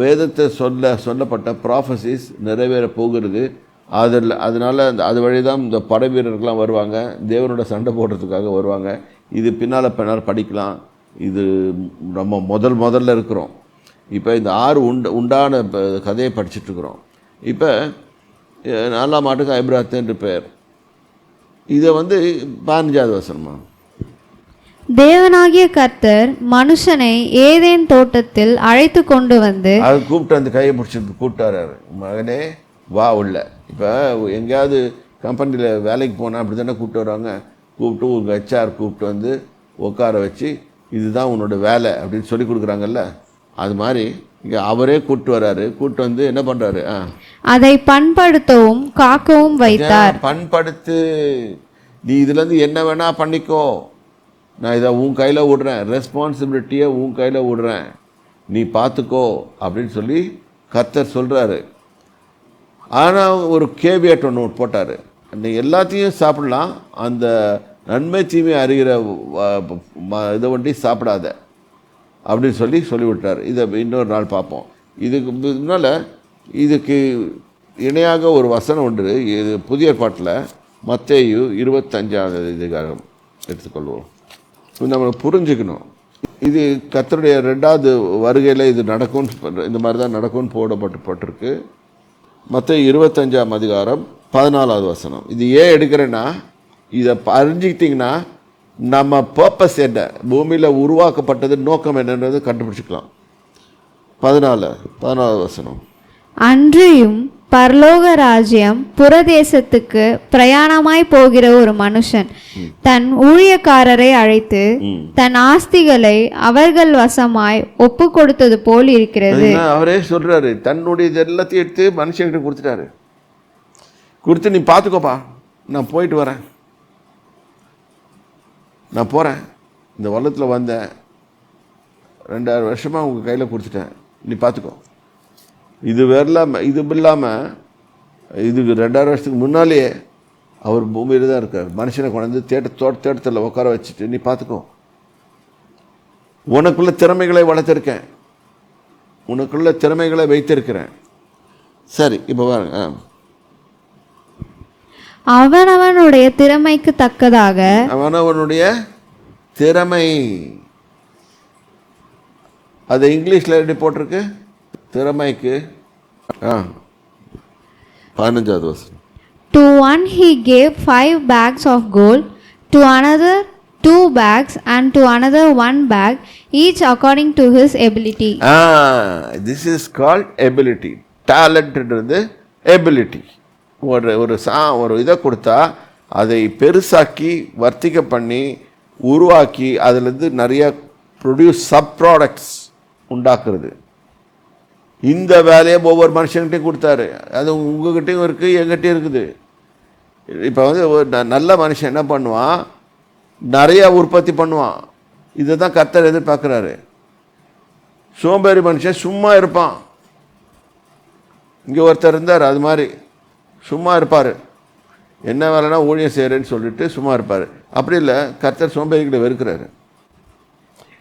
வேதத்தை சொல்ல சொல்லப்பட்ட ப்ராஃபஸிஸ் நிறைவேற போகிறது. அதில் அதனால் அந்த அது வழி தான் இந்த படை வீரர்கள்லாம் வருவாங்க. தேவனோட சண்டை போடுறதுக்காக வருவாங்க. இது பின்னால் பின்னால் படிக்கலாம். இது நம்ம முதல் முதல்ல இருக்கிறோம். இப்போ இந்த ஆறு உண்ட உண்டான இப்போ கதையை படிச்சுட்ருக்குறோம். இப்போ நாலாம் மாட்டுக்கு ஐப்ராத் பேர் பெயர். இதை வந்து பதினஞ்சாவது வசனமா? தேவனாகிய கர்த்தர் மனுஷனை ஏதேன் தோட்டத்தில் அழைத்து கொண்டு வந்து அது கூப்பிட்டு அந்த கையை பிடிச்சிட்டு கூப்பிட்டாரு மகனே வா உள்ள. இப்போ எங்கேயாவது கம்பெனியில் வேலைக்கு போனால் அப்படி தானே கூப்பிட்டு வருவாங்க. கூப்பிட்டு உங்கள் ஹெச்ஆர் கூப்பிட்டு வந்து உட்கார வச்சு இதுதான் உன்னோட வேலை அப்படின்னு சொல்லி கொடுக்குறாங்கல்ல. அது மாதிரி இங்கே அவரே கூப்பிட்டு வராரு. கூப்பிட்டு வந்து என்ன பண்ணுறாரு ஆ. அதை பண்படுத்தவும் காக்கவும் வைத்தார். பண்படுத்து நீ இதுலேருந்து என்ன வேணா பண்ணிக்கோ. நான் இதை உன் கையில் விடுறேன். ரெஸ்பான்சிபிலிட்டியை உன் கையில் விடுறேன். நீ பார்த்துக்கோ அப்படின்னு சொல்லி கர்த்தர் சொல்கிறாரு ஆனால் ஒரு கேவியட் ஒன்று போட்டார். அந்த எல்லாத்தையும் சாப்பிடலாம். அந்த நன்மை தீமை அறிகிற வ- ம- இதை வண்டி சாப்பிடாத. அப்படின்னு சொல்லி சொல்லிவிட்டார். இதை இன்னொரு நாள் பார்ப்போம். இதுக்கு முன்னால் இதுக்கு இணையாக ஒரு வசனம் உண்டு. இது புதிய பாட்டில் மத்தேயு இருபத்தஞ்சாவது இதுக்காக எடுத்துக்கொள்வோம். நம்ம புரிஞ்சுக்கணும். இது கத்தருடைய ரெண்டாவது வருகையில் இது நடக்கும்னு இந்த மாதிரி தான் நடக்கும்னு போடப்பட்டு பட்டிருக்கு மற்ற இருபத்தஞ்சாம் அதிகாரம் பதினாலாவது வசனம். இது ஏன் எடுக்கிறேன்னா இதை அறிஞ்சிக்கிட்டிங்கன்னா நம்ம பர்பஸ் என்ன பூமியில் உருவாக்கப்பட்டது நோக்கம் என்னன்றது கண்டுபிடிச்சிக்கலாம். பதினாலு பதினாலாவது வசனம். அன்றையும் பரலோக ராஜ்யம் புறதேசத்துக்கு பிரயாணமாய் போகிற ஒரு மனுஷன். தன் ஊழியக்காரரை அழைத்து தன் ஆஸ்திகளை அவர்கள் வசமாய் ஒப்பு கொடுத்தது போல் இருக்கிறது. அவரே சொல்றாரு தன்னுடைய எல்லாத்தையும் எடுத்து மனுஷங்கிட்ட கொடுத்துட்டாரு. கொடுத்து நீ பார்த்துக்கோப்பா நான் போயிட்டு வரேன். நான் போகிறேன் இந்த வள்ளத்தில் வந்தேன் ரெண்டாயிரம் வருஷமாக உங்கள் கையில் கொடுத்துட்டேன். நீ பார்த்துக்கோ. இது வரலாம இது இல்லாமல் இதுக்கு ரெண்டாயிரம் வருஷத்துக்கு முன்னாலேயே அவர் பூமியில் தான் இருக்கார். மனுஷனை கொண்டாந்து தேட்ட தோட்ட தேட்டத்தில் உட்கார வச்சுட்டு நீ பார்த்துக்கோ. உனக்குள்ள திறமைகளை வளர்த்துருக்கேன். உனக்குள்ள திறமைகளை வைத்திருக்கிறேன். சரி இப்போ பாருங்க. அவனவனுடைய திறமைக்கு தக்கதாக அவனவனுடைய திறமை. அது இங்கிலீஷில் எப்படி போட்டிருக்கு? திறமைக்கு ஆ பதினஞ்சாவது வருஷம் To one he gave five bags of gold, to another two bags, and to another one bag, each according to his ability. Ah this is called ability டேலண்ட்ன்றது ability ஒரு ஒரு சா ஒரு இதை கொடுத்தா அதை பெருசாக்கி வர்த்திக்க பண்ணி உருவாக்கி அதுலேருந்து நிறைய ப்ரொடியூஸ் சப் ப்ராடக்ட்ஸ் உண்டாக்குறது. இந்த வேலையை ஒவ்வொரு மனுஷன்கிட்டையும் கொடுத்தாரு. அது உங்ககிட்டையும் இருக்குது எங்கிட்டையும் இருக்குது. இப்போ வந்து ஒரு ந- நல்ல மனுஷன் என்ன பண்ணுவான்? நிறையா உற்பத்தி பண்ணுவான். இதை தான் கர்த்தர் எதிர்பார்க்குறாரு. சோம்பேறி மனுஷன் சும்மா இருப்பான். இங்கே ஒருத்தர் இருந்தார் அது மாதிரி. சும்மா இருப்பார். என்ன வேலைனா ஊழியம் செய்கிறேன்னு சொல்லிட்டு சும்மா இருப்பார். அப்படி இல்லை கர்த்தர் சோம்பேறிக்கிட்ட வெறுக்கிறாரு.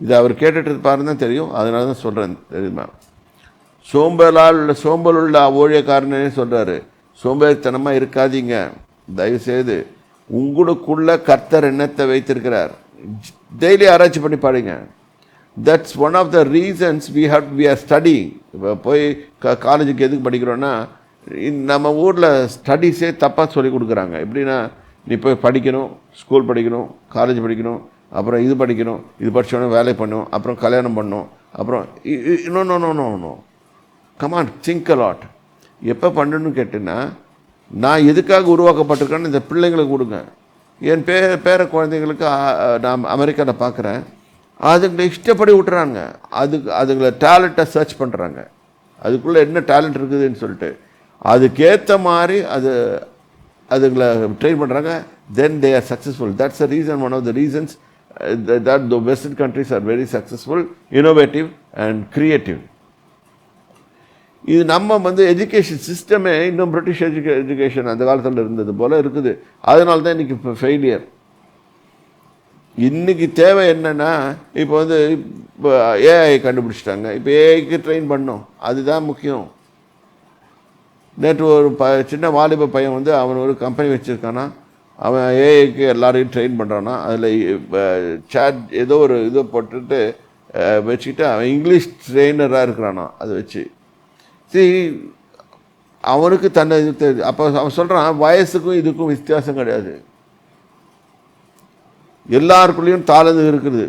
இது அவர் கேட்டுட்டு இருப்பாருன்னு தான் தெரியும். அதனால தான் சொல்கிறேன் தெரியுமா? சோம்பலால் உள்ள சோம்பல் உள்ள ஊழியக்காரனே சொல்கிறாரு சோம்பேறித்தனமாக இருக்காதீங்க. தயவுசெய்து உங்களுக்குள்ள கர்த்தர் எண்ணத்தை வைத்திருக்கிறார். டெய்லி ஆராய்ச்சி பண்ணி பாருங்க. That's one of the reasons we have we are study இப்போ போய் க காலேஜுக்கு எதுக்கு படிக்கிறோன்னா நம்ம ஊரில் ஸ்டடீஸே தப்பாக சொல்லி கொடுக்குறாங்க. எப்படின்னா நீ போய் படிக்கணும் ஸ்கூல் படிக்கணும் காலேஜ் படிக்கணும் அப்புறம் இது படிக்கணும் இது படித்தோடனே வேலை பண்ணணும் அப்புறம் கல்யாணம் பண்ணணும் அப்புறம் இன்னொன்று no no no come on think a lot எப்போ பண்ணணும்னு கேட்டேன்னா நான் எதுக்காக உருவாக்கப்பட்டிருக்கேன்னு இந்த பிள்ளைங்களுக்கு கொடுங்க. என் பே பேர குழந்தைங்களுக்கு நான் அமெரிக்காவில் பார்க்குறேன் அதுங்களை இஷ்டப்படி விட்டுறாங்க. அதுக்கு அதுங்களை டேலண்ட்டை சர்ச் பண்ணுறாங்க அதுக்குள்ளே என்ன டேலண்ட் இருக்குதுன்னு சொல்லிட்டு. அதுக்கேற்ற மாதிரி அது அதுங்களை ட்ரெயின் பண்ணுறாங்க then they are successful that's a reason one of the reasons that the western countries are very successful innovative and creative இது நம்ம வந்து எஜுகேஷன் சிஸ்டமே இன்னும் பிரிட்டிஷ் எஜுகே எஜுகேஷன் அந்த காலத்தில் இருந்தது போல் இருக்குது. அதனால தான் இன்றைக்கி இப்போ ஃபெயிலியர் இன்றைக்கி தேவை என்னென்னா இப்போ வந்து இப்போ ஏஐ கண்டுபிடிச்சிட்டாங்க. இப்போ ஏஐக்கு ட்ரெயின் பண்ணோம். அதுதான் முக்கியம். நேற்று ஒரு ப சின்ன வாலிப பையன் வந்து அவன் ஒரு கம்பெனி வச்சுருக்கானா? அவன் ஏஐக்கு எல்லாரையும் ட்ரெயின் பண்ணுறானா அதில் சேட் ஏதோ ஒரு இதை போட்டுட்டு வச்சுக்கிட்டு அவன் இங்கிலீஷ் ட்ரெயினராக இருக்கிறானா? அதை வச்சு. சரி அவனுக்கு தன்னை தெரியுது அப்போ அவன் சொல்கிறான் வயசுக்கும் இதுக்கும் வித்தியாசம் கிடையாது. எல்லாருக்குள்ளேயும் தாளந்து இருக்குது.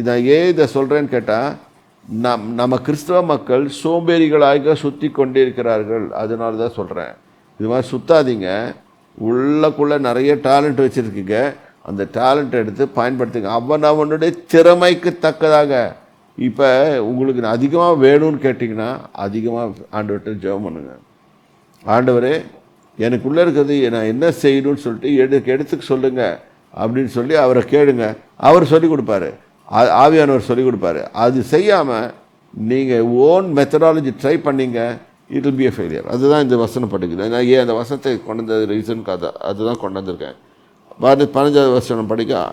இதை ஏன் இதை சொல்கிறேன்னு கேட்டால் நம் நம்ம கிறிஸ்தவ மக்கள் சோம்பேறிகளாக சுற்றி கொண்டே இருக்கிறார்கள். அதனால தான் சொல்கிறேன் இது மாதிரி சுத்தாதீங்க. உள்ளக்குள்ளே நிறைய டேலண்ட் வச்சுருக்கீங்க. அந்த டேலண்ட் எடுத்து பயன்படுத்துங்க. அவன் அவனுடைய திறமைக்கு தக்கதாக. இப்போ உங்களுக்கு அதிகமாக வேணும்னு கேட்டிங்கன்னா அதிகமாக ஆண்டவர்கிட்ட ஜெபம் பண்ணுங்க. ஆண்டவரே எனக்குள்ளே இருக்கிறது நான் என்ன செய்யணும்னு சொல்லிட்டு எடுக்க எடுத்துக்க சொல்லுங்கள் அப்படின்னு சொல்லி அவரை கேளுங்க. அவர் சொல்லிக் கொடுப்பாரு. ஆ- ஆவியானவர் சொல்லி கொடுப்பாரு. அது செய்யாமல் நீங்கள் ஓன் மெத்தடாலஜி ட்ரை பண்ணிங்க it will be a failure அதுதான் இந்த வசனம் படிக்குது நான் ஏன் அந்த வசனத்தை கொண்டு வந்த ரீசனுக்கு அதை அதுதான் கொண்டு வந்திருக்கேன். பதினஞ்சாவது வசனம் படிக்க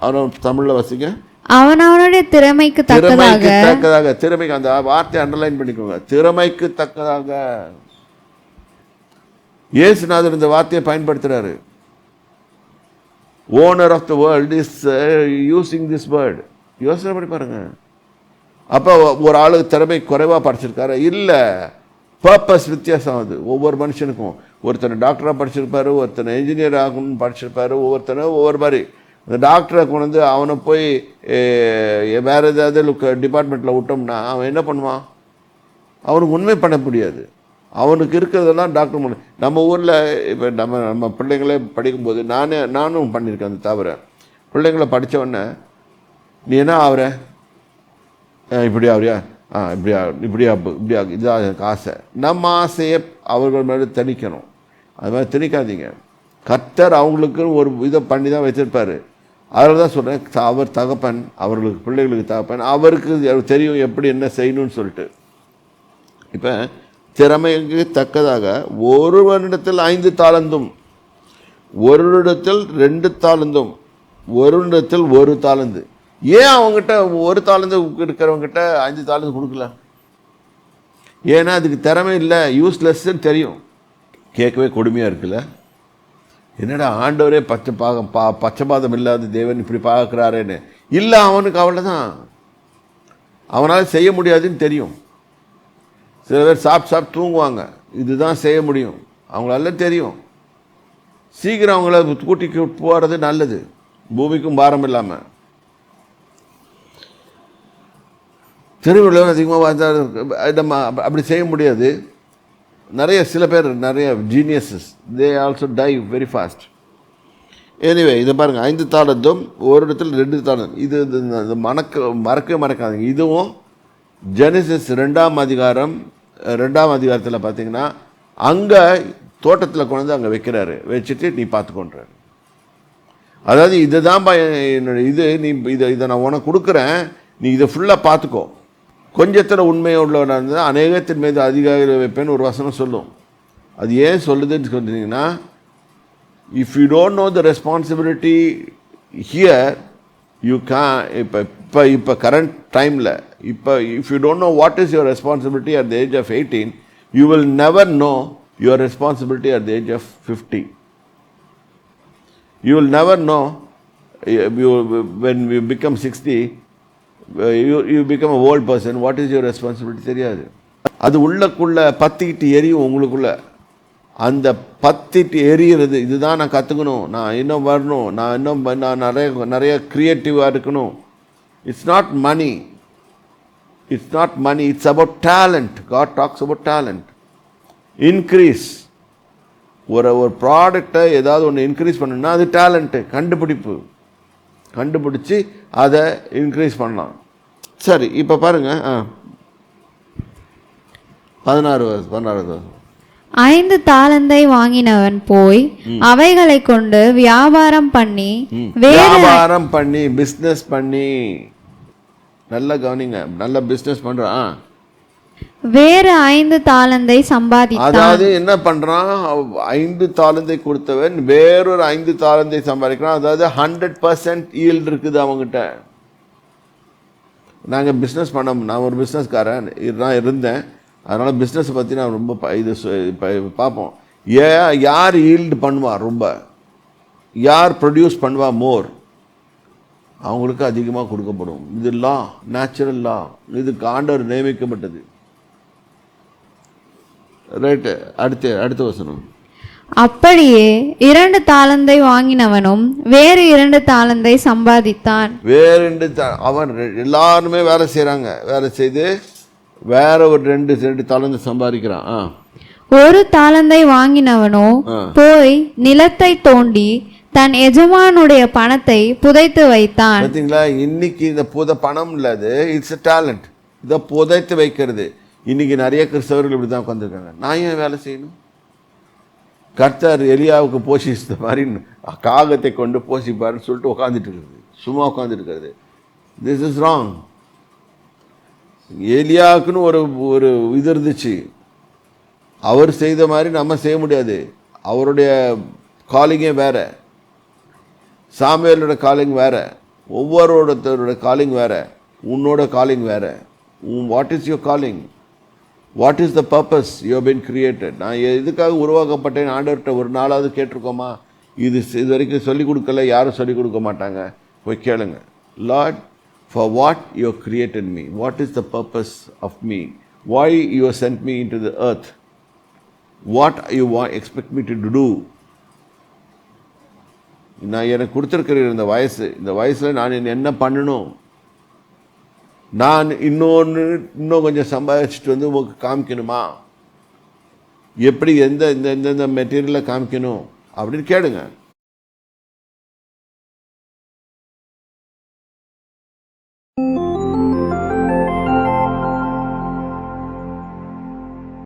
அவன் தமிழில் வசிங்க. அவனவனுடைய திறமைக்கு தக்கதாக. திறமைக்கு தக்கதாக. திறமைக்கு அந்த வார்த்தையை அண்டர்லைன் பண்ணிக்கோங்க. திறமைக்கு தக்கதாக. இயேசுநாதர் இந்த வார்த்தையை பயன்படுத்துறாரு. Owner of the world is using this word யோசனை பண்ணி பாருங்க. அப்போ ஒரு ஆளு திறமை குறைவாக படிச்சிருக்காரு. இல்லை பர்பஸ் வித்தியாசம் அது. ஒவ்வொரு மனுஷனுக்கும். ஒருத்தனை டாக்டராக படிச்சிருப்பாரு ஒருத்தனை இன்ஜினியர் ஆகணும்னு படிச்சிருப்பாரு ஒவ்வொருத்தரும் ஒவ்வொரு மாதிரி. இந்த டாக்டரை கொண்டு வந்து அவனை போய் வேறு ஏதாவது டிபார்ட்மெண்ட்டில் விட்டோம்னா அவன் என்ன பண்ணுவான்? அவனுக்கு உண்மை பண்ண முடியாது. அவனுக்கு இருக்கிறதெல்லாம் டாக்டர் பண்ண நம்ம ஊரில் இப்போ நம்ம நம்ம பிள்ளைங்களே படிக்கும்போது நானே நானும் பண்ணியிருக்கேன் அந்த தவிர பிள்ளைங்கள படிச்ச உடனே நீ என்ன ஆகுற ஆ, இப்படி ஆகுறியா ஆ இப்படியா இப்படியா இப்படியா ஆகு இதுதான் எனக்கு ஆசை. நம்ம ஆசையை அவர்கள் மேலே திணிக்கணும். அது மாதிரி திணிக்காதீங்க. கர்த்தர் அவங்களுக்குன்னு ஒரு இதை பண்ணி தான் வச்சுருப்பார். அதில் தான் சொல்கிறேன் அவர் தகப்பன் அவர்களுக்கு பிள்ளைகளுக்கு தகப்பன் அவருக்கு தெரியும் எப்படி என்ன செய்யணும்னு சொல்லிட்டு. இப்போ திறமைக்கு தக்கதாக ஒருவனிடத்தில் ஐந்து தாளந்தும் ஒரு வருடத்தில் ரெண்டு தாளந்தும் ஒரு வருடத்தில் ஒரு தாளந்து. ஏன் அவங்ககிட்ட ஒரு தாளந்து இருக்கிறவங்ககிட்ட ஐந்து தாளந்து கொடுக்கல? ஏன்னா அதுக்கு திறமை இல்லை யூஸ்லெஸ்ன்னு தெரியும். கேட்கவே கொடுமையாக இருக்குல்ல? என்னடா ஆண்டவரே பச்சை பாகம் பா பச்சைபாதம் இல்லாத தேவன் இப்படி பார்க்குறாரேன்னு. இல்லை அவனுக்கு அவ்வளோதான் அவனால் செய்ய முடியாதுன்னு தெரியும். சில பேர் சாப்பிட்டு சாப்பிட்டு தூங்குவாங்க. இதுதான் செய்ய முடியும். அவங்களால தெரியும். சீக்கிரம் அவங்கள கூட்டிக்கு போகிறது நல்லது. பூமிக்கும் பாரம் இல்லாமல் தெருவில் அதிகமாக வந்தால் நம்ம அப்படி செய்ய முடியாது. நிறைய சில பேர் நிறைய geniuses they also die very fast anyway இதை பாருங்கள் ஐந்து தாளத்தும் ஒரு இடத்துல ரெண்டு தாளம். இது இது- இது மணக்க மறக்கவே மறக்காதீங்க. இதுவும் ஜெனிசஸ் ரெண்டாம் அதிகாரம் ரெண்டாம் அதிகாரத்தில் பார்த்தீங்கன்னா அங்கே தோட்டத்தில் கொண்டு அங்கே வைக்கிறாரு. வச்சுட்டு நீ பார்த்துக்கொண்டாரு அதாவது இதை தான்ப்பா என்னோட இது நீ இதை இதை நான் உனக்கு கொடுக்குறேன். நீ இதை ஃபுல்லாக பார்த்துக்கோ. கொஞ்சத்தில் உண்மையை உள்ளவனாக இருந்தால் அநேகத்தின் மீது அதிகாரி வைப்பேன்னு ஒரு வசனம் சொல்லும். அது ஏன் சொல்லுதுன்னு சொன்னீங்கன்னா if you don't know the responsibility here you கா இப்போ இப்போ இப்போ கரண்ட் டைமில் இப்போ if you don't know what is your responsibility at the age of eighteen you will never know your responsibility at the age of fifty you will know you when you become sixty become 60 uh, you, person what is old responsibility தெரியாது. அது உள்ளக்குள்ளே பத்திக்கிட்டு எரியும் உங்களுக்குள்ளே. அந்த பத்திட்டு எரியிறது இதுதான் நான் கற்றுக்கணும் நான் இன்னும் வரணும். நான் இன்னும் நான் நிறைய நிறைய க்ரியேட்டிவாக இருக்கணும். It's not money it's not money it's about talent God talks about talent increase ஒரு ஒரு ப்ராடக்டை ஏதாவது ஒன்று இன்க்ரீஸ் பண்ணணுன்னா அது டேலண்ட்டு கண்டுபிடிப்பு. கண்டுபிடிச்சி அதை இன்க்ரீஸ் பண்ணலாம். சரி இப்போ பாருங்கள் ஆ. பதினாறு வருஷம் பதினாறு ஐந்து தாளந்தை வாங்கினவன் போய் அவைகளை கொண்டு வியாபாரம் பண்ணி வியாபாரம் பண்ணி பிஸ்னஸ் பண்ணி. நல்லா கவனிங்க. நல்ல பிஸ்னஸ் பண்ணுறான் வேறு ஐந்து தாளந்தை சம்பாதித்தான். அதாவது என்ன பண்றான்? ஐந்து தாளந்தை கொடுத்தவன் வேறொரு ஐந்து தாளந்தை சம்பாதிக்கிறான். அதாவது ஹண்ட்ரட் பர்சன்ட் ஈல்டு இருக்குது அவங்ககிட்ட நாங்கள் பிஸ்னஸ் பண்ண நான் ஒரு பிஸ்னஸ்காரன் நான் இருந்தேன். அதனால் பிஸ்னஸை பற்றி நான் ரொம்ப இது பார்ப்போம். ஏ யார் ஈல்டு பண்ணுவா ரொம்ப? யார் ப்ரொடியூஸ் பண்ணுவா மோர் அவங்களுக்கு அதிகமாக கொடுக்கப்படும். இது லா நேச்சுரல் லா இதுக்கு ஆண்டவர் நியமிக்கப்பட்டது. ரைட்டு அடுத்து அடுத்த வசனம். அப்படியே இரண்டு தாளந்தை வாங்கினவனும் வேறு இரண்டு தாளந்தை சம்பாதித்தான். வேற ரெண்டு அவன் எல்லாருமே வேலை செய்கிறாங்க வேலை செய்து வேற ஒரு ரெண்டு ரெண்டு தலந்து சம்பாதிக்கிறான். ஆ. ஒரு தாளந்தை வாங்கினவனோ. போய் நிலத்தை தோண்டி தன் எஜமானுடைய பணத்தை புதைத்து வைத்தான். பார்த்தீங்களா இன்னைக்கு இந்த புத பணம் இல்லாது இட்ஸ் டேலண்ட் இதை புதைத்து வைக்கிறது. இன்றைக்கி நிறைய கிறிஸ்தவர்கள் இப்படி தான் உட்காந்துருக்காங்க நான் ஏன் வேலை செய்யணும்? கர்த்தர் எலியாவுக்கு போஷித்த மாதிரி காகத்தை கொண்டு போஷிப்பாருன்னு சொல்லிட்டு உட்காந்துட்டு இருக்குது. சும்மா உட்காந்துட்டு இருக்கிறது திஸ் இஸ் ராங் ஏலியாவுக்குன்னு ஒரு ஒரு இது இருந்துச்சு. அவர் செய்த மாதிரி நம்ம செய்ய முடியாது. அவருடைய காலிங்கே வேற. சாமியலோட காலிங் வேற. ஒவ்வொருத்தரோட காலிங் வேறு. உன்னோட காலிங் வேறு. உன் what is your calling what is the purpose you been created நான் எதுக்காக உருவாக்கப்பட்டேன் ஆண்டவர்கிட்ட ஒரு நாளாவது கேட்டிருக்கோமா? இது இது வரைக்கும் சொல்லிக் கொடுக்கல யாரும் சொல்லிக் கொடுக்க மாட்டாங்க. போய் கேளுங்க. Lord for what you created me what is the purpose of me why you sent me into the earth? What you வா எக்ஸ்பெக்ட் மீ டு டூ நான் எனக்கு கொடுத்துருக்கிற இந்த வயசு இந்த வயசில் நான் என்ன பண்ணணும்? நான் இன்னொன்று இன்னும் கொஞ்சம் சம்பாதிச்சுட்டு வந்து உங்களுக்கு காமிக்கணுமா? எப்படி எந்த இந்த எந்தெந்த மெட்டீரியலை காமிக்கணும்? அப்படின்னு கேளுங்க.